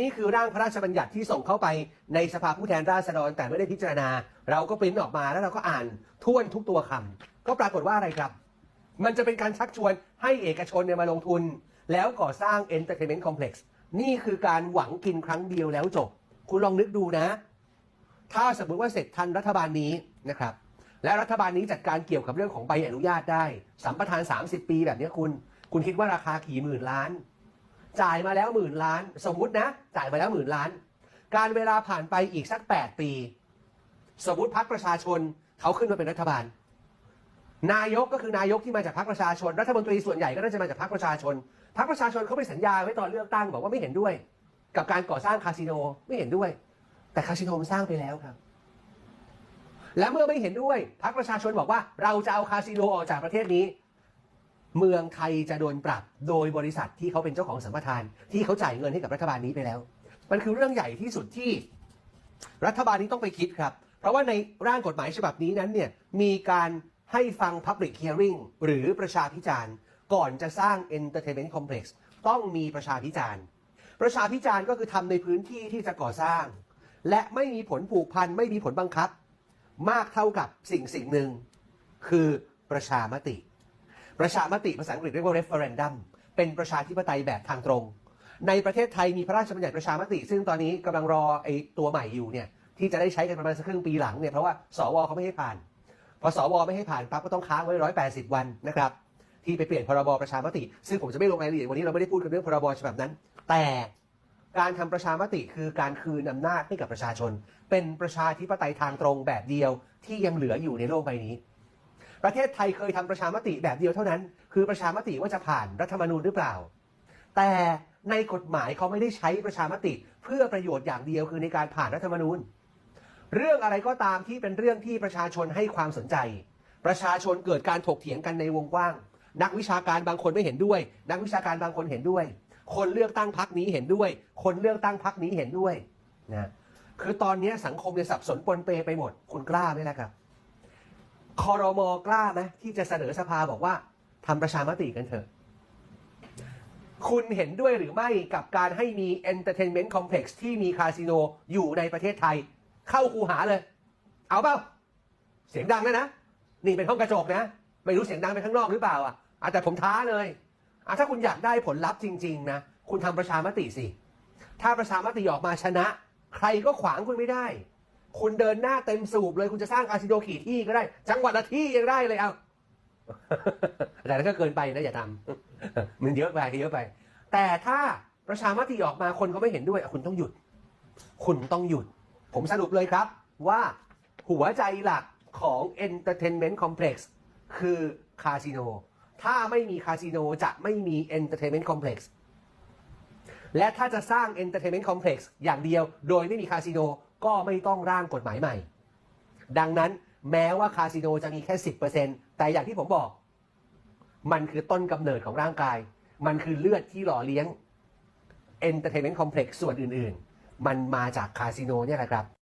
นี่คือร่างพระราชบัญญัติที่ส่งเข้าไปในสภาผู้แทนราษฎรแต่ไม่ได้พิจารณา เราก็ปริ้นออกมาแล้วเราก็อ่านท่วนทุกตัวคำก็ปรากฏว่าอะไรครับ มันจะเป็นการชักชวนให้เอกชนเนี่ยมาลงทุน แล้วก่อสร้าง Entertainment Complex นี่คือการหวังกินครั้งเดียวแล้วจบ คุณลองนึกดูนะ ถ้าสมมติว่าเสร็จทันรัฐบาลนี้นะครับ และรัฐบาลนี้จัดการเกี่ยวกับเรื่องของใบอนุญาตได้สัมปทาน 30 ปีแบบนี้คุณ คุณคิดว่าราคากี่หมื่นล้าน จ่ายมาแล้วหมื่นล้าน สมมุตินะ จ่ายมาแล้วหมื่นล้าน การเวลาผ่านไปอีกสัก 8 ปี สมมติพักประชาชนเขาขึ้นมาเป็นรัฐบาล นายกก็คือนายกที่มาจากพรรคประชาชน รัฐมนตรีส่วนใหญ่ก็น่าจะมาจากพรรคประชาชนพรรคประชาชนเขาไปสัญญาไว้ตอนเลือกตั้งบอกว่าไม่เห็นด้วย กับการก่อสร้างคาสิโนไม่เห็นด้วย แต่คาสิโนมันสร้างไปแล้วครับ และเมื่อไม่เห็นด้วยพรรคประชาชนบอกว่าเราจะเอาคาสิโนออกจากประเทศนี้ เมืองไทยจะโดนปรับโดยบริษัทที่เขาเป็นเจ้าของสัมปทาน ที่เขาจ่ายเงินให้กับรัฐบาลนี้ไปแล้ว มันคือเรื่องใหญ่ที่สุดที่รัฐบาลนี้ต้องไปคิดครับ เพราะว่าในร่างกฎหมายฉบับนี้นั้นเนี่ยมีการให้ฟัง Public Hearing หรือประชาพิจารณ์ก่อนจะสร้าง Entertainment Complex ต้องมีประชาพิจารณ์ ประชาพิจารณ์ก็คือทำในพื้นที่ที่จะก่อสร้าง และไม่มีผลผูกพันไม่มีผลบังคับ มากเท่ากับสิ่งสิ่งหนึ่งคือประชามติ ประชามติภาษาอังกฤษเรียกว่า referendum เป็นประชาธิปไตยแบบทางตรง ในประเทศไทยมีพระราชบัญญัติประชามติ ซึ่งตอนนี้กำลังรอไอ้ตัวใหม่อยู่เนี่ยที่จะได้ใช้กันประมาณสักครึ่งปีหลังเนี่ยเพราะว่าสวเขาไม่ให้ผ่านพอสวไม่ให้ผ่านปั๊บก็ต้องค้างไว้ร้อยแปดสิบวันนะครับที่ไปเปลี่ยนพรบประชามติ ซึ่งผมจะไม่ลงรายละเอียดวันนี้เราไม่ได้พูดกันเรื่องพรบฉบับนั้น แต่การทำประชามติคือการคืนอำนาจให้กับประชาชน เป็นประชาธิปไตยทางตรงแบบเดียวที่ยังเหลืออยู่ในโลกใบนี้ ประเทศไทยเคยทำประชามติแบบเดียวเท่านั้น คือประชามติว่าจะผ่านรัฐธรรมนูญหรือเปล่า แต่ในกฎหมายเขาไม่ได้ใช้ประชามติเพื่อประโยชน์อย่างเดียวคือในการผ่านรัฐธรรมนูญ เรื่องอะไรก็ตามที่เป็นเรื่องที่ประชาชนให้ความสนใจ ประชาชนเกิดการถกเถียงกันในวงกว้าง นักวิชาการบางคนไม่เห็นด้วย นักวิชาการบางคนเห็นด้วย คนเลือกตั้งพักนี้เห็นด้วย คนเลือกตั้งพักนี้เห็นด้วยนะคือตอนนี้สังคมเนี่ยสับสนปนเปไปหมด คุณกล้าไหมล่ะครับ คอรมอกล้าไหมที่จะเสนอสภาบอกว่าทำประชามติกันเถอะ คุณเห็นด้วยหรือไม่กับการให้มี Entertainment Complex ที่มีคาสิโนอยู่ในประเทศไทย เข้าคูหาเลย เอาเปล่า เสียงดังนะนะ นี่เป็นห้องกระจกนะ ไม่รู้เสียงดังไปข้างนอกหรือเปล่าอะอะแต่ผมท้าเลยอะถ้าคุณอยากได้ผลลัพธ์จริง ๆ นะ คุณทำประชามติสิ ถ้าประชามติออกมาชนะ ใครก็ขวางคุณไม่ได้ คุณเดินหน้าเต็มสูบเลยคุณจะสร้างคาสิโนขี่ที่ก็ได้ จังหวัดละที่ยังได้เลยเอาแต่นั้นก็เกินไปนะอย่าทำมันเยอะไปเยอะไป แต่ถ้าประชามติออกมาคนก็ไม่เห็นด้วยคุณต้องหยุด คุณต้องหยุด ผมสรุปเลยครับ ว่าหัวใจหลักของ Entertainment Complex คือคาสิโน ถ้าไม่มีคาสิโนจะไม่มี Entertainment Complex และถ้าจะสร้าง Entertainment Complex อย่างเดียว โดยไม่มีคาสิโน ก็ไม่ต้องร่างกฎหมายใหม่ ดังนั้นแม้ว่าคาสิโนจะมีแค่ 10%แต่อย่างที่ผมบอก มันคือต้นกำเนิดของร่างกาย มันคือเลือดที่หล่อเลี้ยง Entertainment Complex ส่วนอื่นๆ มันมาจากคาสิโนเนี่ยแหละครับ